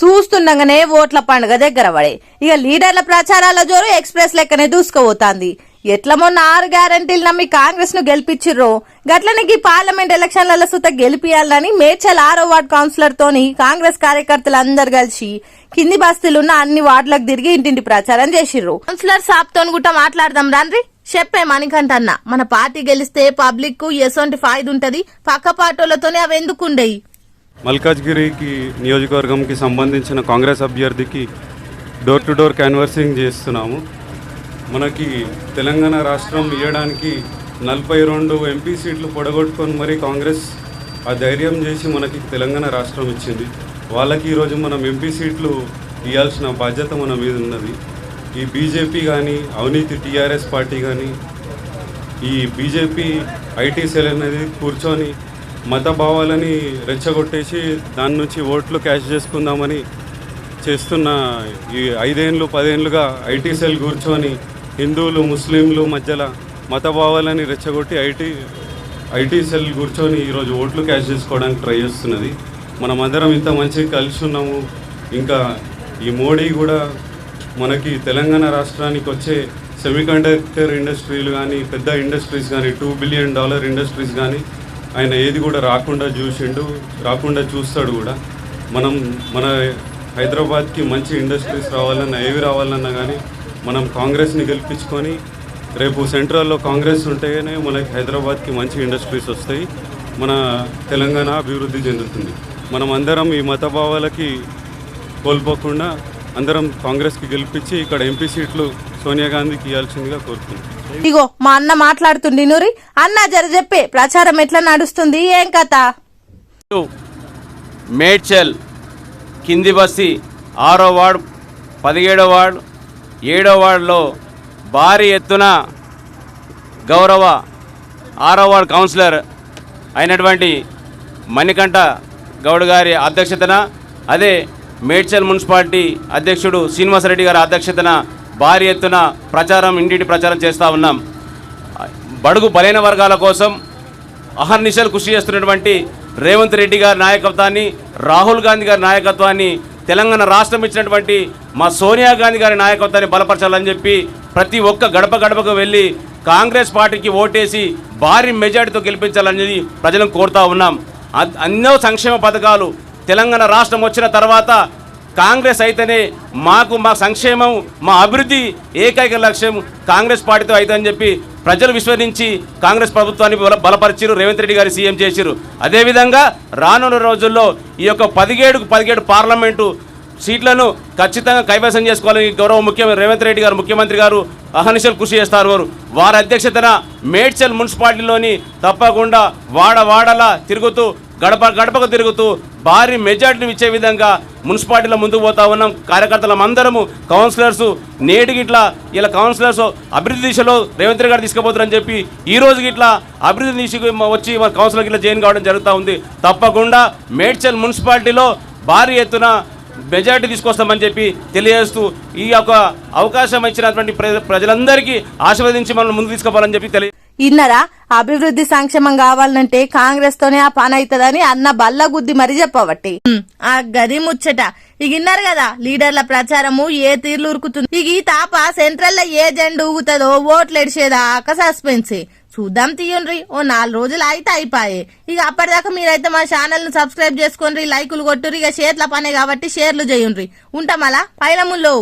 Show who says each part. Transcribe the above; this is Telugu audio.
Speaker 1: చూస్తుండగానే ఓట్ల పండుగ దగ్గర పడే. ఇక లీడర్ల ప్రచారాల జోరు ఎక్స్ప్రెస్ లెక్కనే దూసుకుపోతాంది. ఎట్లా మొన్న ఆరు గ్యారంటీలు నమ్మి కాంగ్రెస్ను గెలిపించిర్రో గట్లనే ఈ పార్లమెంట్ ఎలక్షన్లలో సుత గెలిపియాలని మేడ్చల్ ఆరో వార్డ్ కౌన్సిలర్ తోని కాంగ్రెస్ కార్యకర్తలు అందరు కలిసి కింది బస్తీలున్న అన్ని వార్డులకు తిరిగి ఇంటింటి ప్రచారం చేసిర్రు. కౌన్సిలర్ సాబ్ తోని గుట్ట మాట్లాడదాం రండి చెప్పే మణికంఠన్న మన పార్టీ గెలిస్తే పబ్లిక్కు ఎసొంటి ఫాయిదా ఉంటది పక్క పార్టీలతోనే అవి ఎందుకుండేవి
Speaker 2: మల్కాజ్గిరికి నియోజకవర్గంకి సంబంధించిన కాంగ్రెస్ అభ్యర్థికి డోర్ టు డోర్ క్యాన్వర్సింగ్ చేస్తున్నాము. మనకి తెలంగాణ రాష్ట్రం ఇవ్వడానికి నలభై రెండు ఎంపీ సీట్లు పొడగొట్టుకొని మరీ కాంగ్రెస్ ఆ ధైర్యం చేసి మనకి తెలంగాణ రాష్ట్రం ఇచ్చింది. వాళ్ళకి ఈరోజు మనం ఎంపీ సీట్లు ఇవ్వాల్సిన బాధ్యత మన మీద ఉన్నది. ఈ బీజేపీ కానీ అవినీతి టీఆర్ఎస్ పార్టీ కానీ ఈ బీజేపీ ఐటీ సెల్ అనేది కూర్చొని మత భావాలని రెచ్చగొట్టేసి దాని నుంచి ఓట్లు క్యాష్ చేసుకుందామని చేస్తున్న ఈ ఐదేళ్ళు పదేళ్ళుగా ఐటీ సెల్ కూర్చొని హిందువులు ముస్లింలు మధ్యలో మత భావాలని రెచ్చగొట్టి ఐటీ ఐటీ సెల్ కూర్చొని ఈరోజు ఓట్లు క్యాష్ చేసుకోవడానికి ట్రై చేస్తున్నది. మనమందరం ఇంత మంచిగా కలిసి ఉన్నాము. ఇంకా ఈ మోడీ కూడా మనకి తెలంగాణ రాష్ట్రానికి వచ్చే సెమీకండక్టర్ ఇండస్ట్రీలు కానీ పెద్ద ఇండస్ట్రీస్ కానీ టూ బిలియన్ డాలర్ ఇండస్ట్రీస్ కానీ ఆయన ఏది కూడా రాకుండా చూసిండు రాకుండా చూస్తాడు కూడా. మనం మన హైదరాబాద్కి మంచి ఇండస్ట్రీస్ రావాలన్నా ఏవి రావాలన్నా కానీ మనం కాంగ్రెస్ని గెలిపించుకొని రేపు సెంట్రల్లో కాంగ్రెస్ ఉంటేనే మనకి హైదరాబాద్కి మంచి ఇండస్ట్రీస్ వస్తాయి. మన తెలంగాణ అభివృద్ధి చెందుతుంది. మనం అందరం ఈ మతభావాలకి కోల్పోకుండా అందరం కాంగ్రెస్కి గెలిపించి ఇక్కడ ఎంపీ సీట్లు సోనియా గాంధీకి ఇవ్వాల్సిందిగా కోరుతున్నాం.
Speaker 1: ఇగో మా అన్న మాట్లాడుతుండి నూరి. అన్న జర చెప్పే ప్రచారం ఎట్లా నడుస్తుంది? ఏం కథ?
Speaker 3: మేడ్చల్ కింది బస్సి ఆరో వార్డు పదిహేడో వార్డు ఏడో వార్డులో భారీ ఎత్తున గౌరవ ఆరో వార్డు కౌన్సిలర్ అయినటువంటి మణికంఠ గౌడ్ గారి అధ్యక్షతన అదే మేడ్చల్ మున్సిపాలిటీ అధ్యక్షుడు శ్రీనివాసరెడ్డి గారి అధ్యక్షతన భారీ ఎత్తున ప్రచారం ఇంటింటి ప్రచారం చేస్తూ ఉన్నాం. బడుగు బలైన వర్గాల కోసం అహర్నిశలు కృషి చేస్తున్నటువంటి రేవంత్ రెడ్డి గారి నాయకత్వాన్ని రాహుల్ గాంధీ గారి నాయకత్వాన్ని తెలంగాణ రాష్ట్రం ఇచ్చినటువంటి మా సోనియా గాంధీ గారి నాయకత్వాన్ని బలపరచాలని చెప్పి ప్రతి ఒక్క గడప గడపకు వెళ్ళి కాంగ్రెస్ పార్టీకి ఓటేసి భారీ మెజార్టీతో గెలిపించాలనేది ప్రజలను కోరుతా ఉన్నాం. అన్నో ఎన్నో సంక్షేమ పథకాలు తెలంగాణ రాష్ట్రం వచ్చిన తర్వాత కాంగ్రెస్ అయితేనే మాకు మా సంక్షేమం మా అభివృద్ధి ఏకైక లక్ష్యం కాంగ్రెస్ పార్టీతో అవుతుందని చెప్పి ప్రజలు విశ్వసించి కాంగ్రెస్ ప్రభుత్వాన్ని బల బలపరిచారు రేవంత్ రెడ్డి గారు సీఎం చేసిరు అదేవిధంగా రానున్న రోజుల్లో ఈ యొక్క పదిహేడుకు పదిహేడు పార్లమెంటు సీట్లను ఖచ్చితంగా కైవసం చేసుకోవాలని గౌరవ ముఖ్యమంత్రి రేవంత్ రెడ్డి గారు ముఖ్యమంత్రి గారు అహనిశలు కృషి చేస్తారు. వారు వారి అధ్యక్షతన మేడ్చల్ మున్సిపాలిటీలోని తప్పకుండా వాడ వాడలా తిరుగుతూ గడప గడపకు తిరుగుతూ భారీ మెజార్టీని ఇచ్చే విధంగా మున్సిపాలిటీలో ముందుకు పోతా ఉన్నాం. కార్యకర్తలం అందరము కౌన్సిలర్స్ నేటికి ఇట్లా ఇలా కౌన్సిలర్స్ అభివృద్ధి దిశలో రేవంత్ రెడ్డి గారు తీసుకుపోతారని చెప్పి ఈ రోజుకి ఇట్లా అభివృద్ధి దిశకు వచ్చి మన కౌన్సిలర్కి ఇట్లా జాయిన్ కావడం జరుగుతూ ఉంది. తప్పకుండా మేడ్చల్ మున్సిపాలిటీలో భారీ ఎత్తున మెజార్టీ తీసుకొస్తామని చెప్పి తెలియజేస్తూ ఈ యొక్క అవకాశం ఇచ్చినటువంటి ప్రజలందరికీ ఆశీర్వదించి మనం ముందు తీసుకుపోవాలని చెప్పి తెలియ
Speaker 1: ఇన్నరా అభివృద్ధి సంక్షేమం కావాలంటే కాంగ్రెస్ తోనే ఆ పని అవుతుందని అన్న బల్ల గుద్ది మరి చెప్పబట్టి ఆ గది ముచ్చట. ఇక ఇన్నారు కదా లీడర్ల ప్రచారము ఏ తీర్లు ఉరుకుతుంది? ఇక ఈ తాప సెంట్రల్లో ఏ జెండు ఊగుతుందో ఓట్లు ఎడిచేదాకా సస్పెన్సే. చూద్దాం తీయండ్రి ఓ నాలుగు రోజులు అయితే అయిపోయే. ఇక అప్పటిదాకా మీరైతే మా ఛానల్ను సబ్స్క్రైబ్ చేసుకోండి లైకులు కొట్టుర్రి ఇక షేర్ల పనే కాబట్టి షేర్లు చేయండి ఉంటాం అలా పైలముల్లో